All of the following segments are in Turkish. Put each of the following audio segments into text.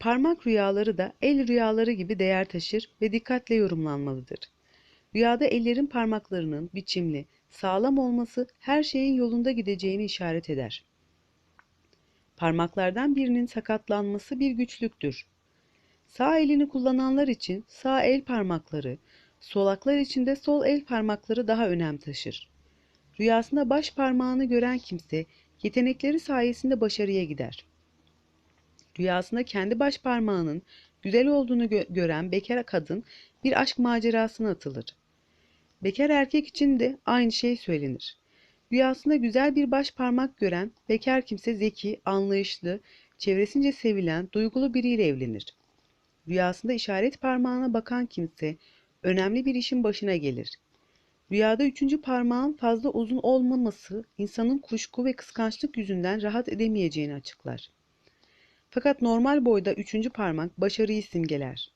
Parmak rüyaları da el rüyaları gibi değer taşır ve dikkatle yorumlanmalıdır. Rüyada ellerin parmaklarının biçimli, sağlam olması her şeyin yolunda gideceğini işaret eder. Parmaklardan birinin sakatlanması bir güçlüktür. Sağ elini kullananlar için sağ el parmakları, solaklar için de sol el parmakları daha önem taşır. Rüyasında baş parmağını gören kimse yetenekleri sayesinde başarıya gider. Rüyasında kendi baş parmağının güzel olduğunu gö- gören bekar kadın bir aşk macerasına atılır. Bekar erkek için de aynı şey söylenir. Rüyasında güzel bir baş parmak gören bekar kimse zeki, anlayışlı, çevresince sevilen, duygulu biriyle evlenir. Rüyasında işaret parmağına bakan kimse önemli bir işin başına gelir. Rüyada üçüncü parmağın fazla uzun olmaması insanın kuşku ve kıskançlık yüzünden rahat edemeyeceğini açıklar. Fakat normal boyda üçüncü parmak başarıyı simgeler.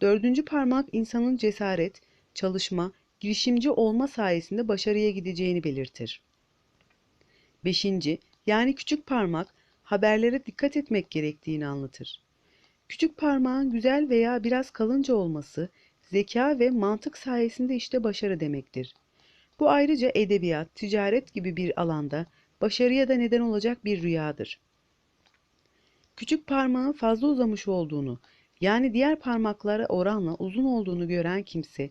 Dördüncü parmak insanın cesaret, çalışma, girişimci olma sayesinde başarıya gideceğini belirtir. Beşinci, yani küçük parmak haberlere dikkat etmek gerektiğini anlatır. Küçük parmağın güzel veya biraz kalınca olması, zeka ve mantık sayesinde işte başarı demektir. Bu ayrıca edebiyat, ticaret gibi bir alanda başarıya da neden olacak bir rüyadır. Küçük parmağın fazla uzamış olduğunu, yani diğer parmaklara oranla uzun olduğunu gören kimse,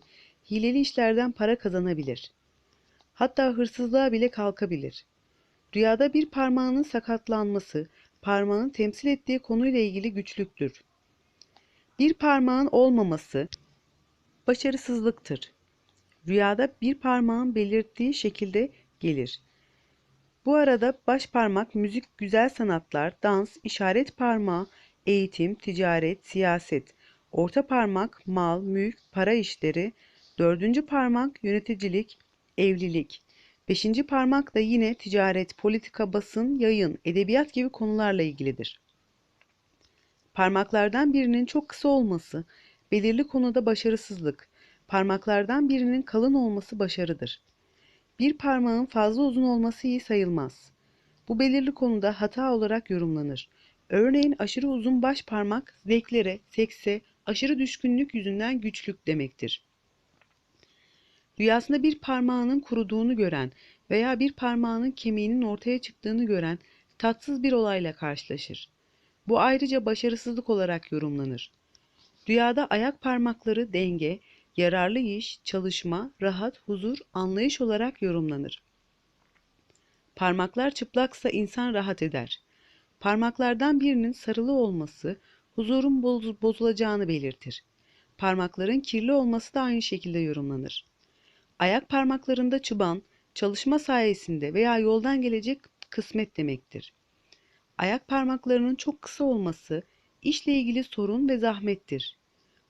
hileli işlerden para kazanabilir. Hatta hırsızlığa bile kalkabilir. Rüyada bir parmağının sakatlanması, parmağın temsil ettiği konuyla ilgili güçlüktür. Bir parmağın olmaması başarısızlıktır. Rüyada bir parmağın belirttiği şekilde gelir. Bu arada baş parmak müzik, güzel sanatlar, dans, işaret parmağı, eğitim, ticaret, siyaset, orta parmak mal, mülk, para işleri, dördüncü parmak yöneticilik, evlilik, beşinci parmak da yine ticaret, politika, basın, yayın, edebiyat gibi konularla ilgilidir. Parmaklardan birinin çok kısa olması, belirli konuda başarısızlık, parmaklardan birinin kalın olması başarıdır. Bir parmağın fazla uzun olması iyi sayılmaz. Bu belirli konuda hata olarak yorumlanır. Örneğin aşırı uzun baş parmak zevklere, sekse, aşırı düşkünlük yüzünden güçlük demektir. Rüyasında bir parmağının kuruduğunu gören veya bir parmağının kemiğinin ortaya çıktığını gören tatsız bir olayla karşılaşır. Bu ayrıca başarısızlık olarak yorumlanır. Rüyada ayak parmakları denge, yararlı iş, çalışma, rahat, huzur, anlayış olarak yorumlanır. Parmaklar çıplaksa insan rahat eder. Parmaklardan birinin sarılı olması huzurun boz- bozulacağını belirtir. Parmakların kirli olması da aynı şekilde yorumlanır. Ayak parmaklarında çıban, çalışma sayesinde veya yoldan gelecek kısmet demektir. Ayak parmaklarının çok kısa olması işle ilgili sorun ve zahmettir.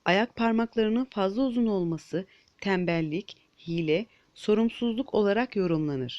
Ayak parmaklarının fazla uzun olması tembellik, hile, sorumsuzluk olarak yorumlanır.